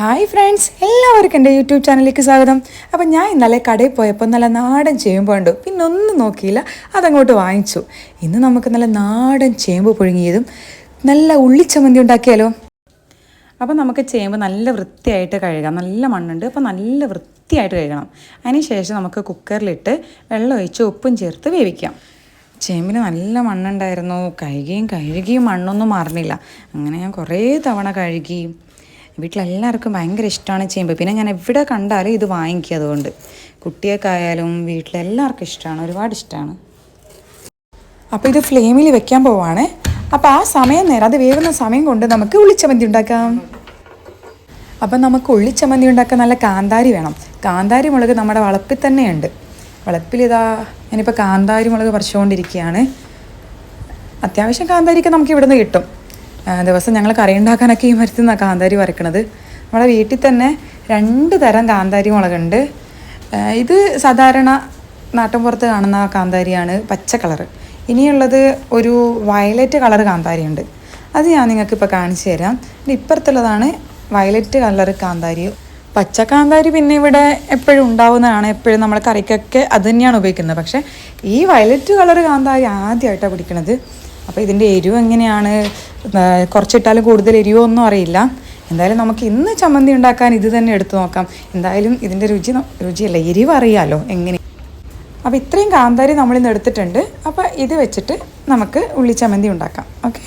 Hi friends എല്ലാവർക്കും എന്റെ YouTube ചാനലിലേക്ക് സ്വാഗതം. അപ്പം ഞാൻ ഇന്നലെ കടയിൽ പോയപ്പോൾ നല്ല നാടൻ ചേമ്പ് കണ്ടു. പിന്നെ ഒന്നും നോക്കിയില്ല. അതങ്ങോട്ട് വാങ്ങിച്ചു. ഇന്ന് നമുക്ക് നല്ല നാടൻ ചേമ്പ് പുഴുങ്ങിയതും നല്ല ഉള്ളിച്ചമന്തി ഉണ്ടാക്കിയാലോ? അപ്പം നമുക്ക് ചേമ്പ് നല്ല വൃത്തിയായിട്ട് കഴുകാം. നല്ല മണ്ണുണ്ട്. അപ്പോൾ നല്ല വൃത്തിയായിട്ട് കഴുകണം. അതിനുശേഷം നമുക്ക് കുക്കറിലിട്ട് വെള്ളം ഒഴിച്ച് ഉപ്പും ചേർത്ത് വേവിക്കാം. ചേമ്പിന് നല്ല മണ്ണുണ്ടായിരുന്നു. കഴുകിയും കഴുകിയും മണ്ണൊന്നും മാറുന്നില്ല. അങ്ങനെ ഞാൻ കുറേ തവണ കഴുകി. വീട്ടിലെല്ലാവർക്കും ഭയങ്കര ഇഷ്ടമാണ് ചേമ്പ് പിന്നെ ഞാൻ എവിടെ കണ്ടാലും ഇത് വാങ്ങിക്കുക അതുകൊണ്ട് കുട്ടികൾക്കായാലും വീട്ടിലെല്ലാവർക്കും ഇഷ്ടമാണ്. ഒരുപാട് ഇഷ്ടമാണ്. അപ്പോൾ ഇത് ഫ്ലെയിമിൽ വെക്കാൻ പോവാണ്. അപ്പോൾ ആ സമയം നേരം അത് വേവുന്ന സമയം കൊണ്ട് നമുക്ക് ഉള്ളിച്ചമന്തി ഉണ്ടാക്കാം. അപ്പം നമുക്ക് ഉള്ളിച്ചമന്തി ഉണ്ടാക്കാൻ നല്ല കാന്താരി വേണം. കാന്താരി മുളക് നമ്മുടെ വളപ്പിൽ തന്നെയുണ്ട്. വളപ്പിൽ ഇതാ ഞാനിപ്പോൾ കാന്താരി മുളക് പറിച്ചുകൊണ്ടിരിക്കുകയാണ്. അത്യാവശ്യം കാന്താരിക്ക് നമുക്ക് ഇവിടുന്ന് കിട്ടും. ദിവസം ഞങ്ങൾ കറി ഉണ്ടാക്കാനൊക്കെ ഈ മരത്തിൽ കാന്താരി വരക്കണത് നമ്മുടെ വീട്ടിൽ തന്നെ രണ്ട് തരം കാന്താരി മുളകുണ്ട്. ഇത് സാധാരണ നാട്ടിൻപുറത്ത് കാണുന്ന കാന്താരിയാണ് പച്ച കളർ ഇനിയുള്ളത് ഒരു വയലറ്റ് കളർ കാന്താരി ഉണ്ട് അത് ഞാൻ നിങ്ങൾക്ക് ഇപ്പോൾ കാണിച്ചു തരാം. ഇപ്പുറത്തുള്ളതാണ് വയലറ്റ് കളർ കാന്താരി. പച്ച കാന്താരി പിന്നെ ഇവിടെ എപ്പോഴും ഉണ്ടാവുന്നതാണ്. എപ്പോഴും നമ്മൾ കറിക്കൊക്കെ അത് തന്നെയാണ് ഉപയോഗിക്കുന്നത്. പക്ഷേ ഈ വയലറ്റ് കളർ കാന്താരി ആദ്യമായിട്ടാണ് പിടിക്കുന്നത് അപ്പോൾ ഇതിന്റെ എരിവ് എങ്ങനെയാണ്? കുറച്ചിട്ടാലും കൂടുതൽ എരിവോ ഒന്നും അറിയില്ല. എന്തായാലും നമുക്ക് ഇന്ന് ചമ്മന്തി ഉണ്ടാക്കാൻ ഇത് തന്നെ എടുത്തു നോക്കാം. എന്തായാലും ഇതിന്റെ രുചി രുചിയല്ല എരിവ് അറിയാലോ എങ്ങനെ? അപ്പോൾ ഇത്രയും കാന്താരി നമ്മളിന്ന് എടുത്തിട്ടുണ്ട്. അപ്പോൾ ഇത് വെച്ചിട്ട് നമുക്ക് ഉള്ളി ചമ്മന്തി ഉണ്ടാക്കാം. ഓക്കെ?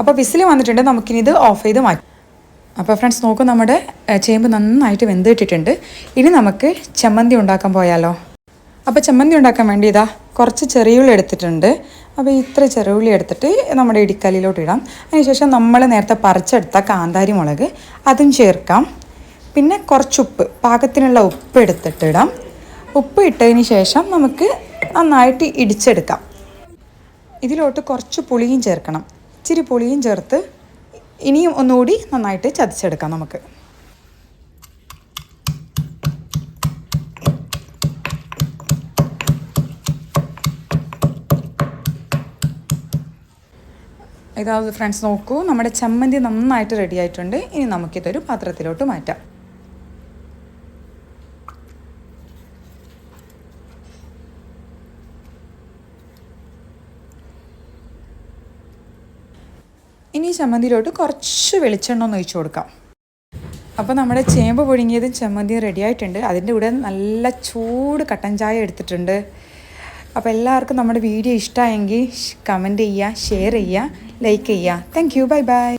അപ്പോൾ വിസിൽ വന്നിട്ടുണ്ട്. നമുക്കിനി ഇത് ഓഫ് ചെയ്ത് മാറ്റാം. അപ്പോൾ ഫ്രണ്ട്സ് നോക്കൂ നമ്മുടെ ചേമ്പ് നന്നായിട്ട് വെന്തിട്ടിട്ടുണ്ട് ഇനി നമുക്ക് ചമ്മന്തി ഉണ്ടാക്കാൻ പോയാലോ? അപ്പോൾ ചമ്മന്തി ഉണ്ടാക്കാൻ വേണ്ടി ഇതാ കുറച്ച് ചെറിയുള്ളി എടുത്തിട്ടുണ്ട്. അപ്പോൾ ഇത്ര ചെറുള്ളി എടുത്തിട്ട് നമ്മുടെ ഇടിക്കല്ലിലോട്ട് ഇടാം. അതിനുശേഷം നമ്മൾ നേരത്തെ പറിച്ചെടുത്ത കാന്താരി മുളക് അതും ചേർക്കാം. പിന്നെ കുറച്ച് ഉപ്പ് പാകത്തിനുള്ള ഉപ്പ് എടുത്തിട്ട് ഇടാം. ഉപ്പ് ഇട്ടതിന് ശേഷം നമുക്ക് നന്നായിട്ട് ഇടിച്ചെടുക്കാം. ഇതിലോട്ട് കുറച്ച് പുളിയും ചേർക്കണം. ഇച്ചിരി പുളിയും ചേർത്ത് ഇനിയും ഒന്നുകൂടി നന്നായിട്ട് ചതച്ചെടുക്കാം നമുക്ക്. ഇതാவது ഫ്രണ്ട്സ് നോക്കൂ. നമ്മുടെ ചമ്മന്തി നന്നായിട്ട് റെഡി ആയിട്ടുണ്ട്. ഇനി നമുക്കിതൊരു പാത്രത്തിലോട്ട് മാറ്റാം. ഇനി ചമ്മന്തിയിലോട്ട് കുറച്ച് വെളിച്ചെണ്ണ ഒന്ന് ഒഴിച്ചു കൊടുക്കാം. അപ്പോൾ നമ്മുടെ ചേമ്പ് പുഴുങ്ങിയതും ചമ്മന്തിയും റെഡി ആയിട്ടുണ്ട്. അതിന്റെ കൂടെ നല്ല ചൂട് കട്ടൻ ചായ എടുത്തിട്ടുണ്ട്. അപ്പോൾ എല്ലാവർക്കും നമ്മുടെ വീഡിയോ ഇഷ്ടമായെങ്കിൽ കമന്റ് ചെയ്യുക ഷെയർ ചെയ്യുക. ലൈക്ക് ചെയ്യുക. Thank you bye bye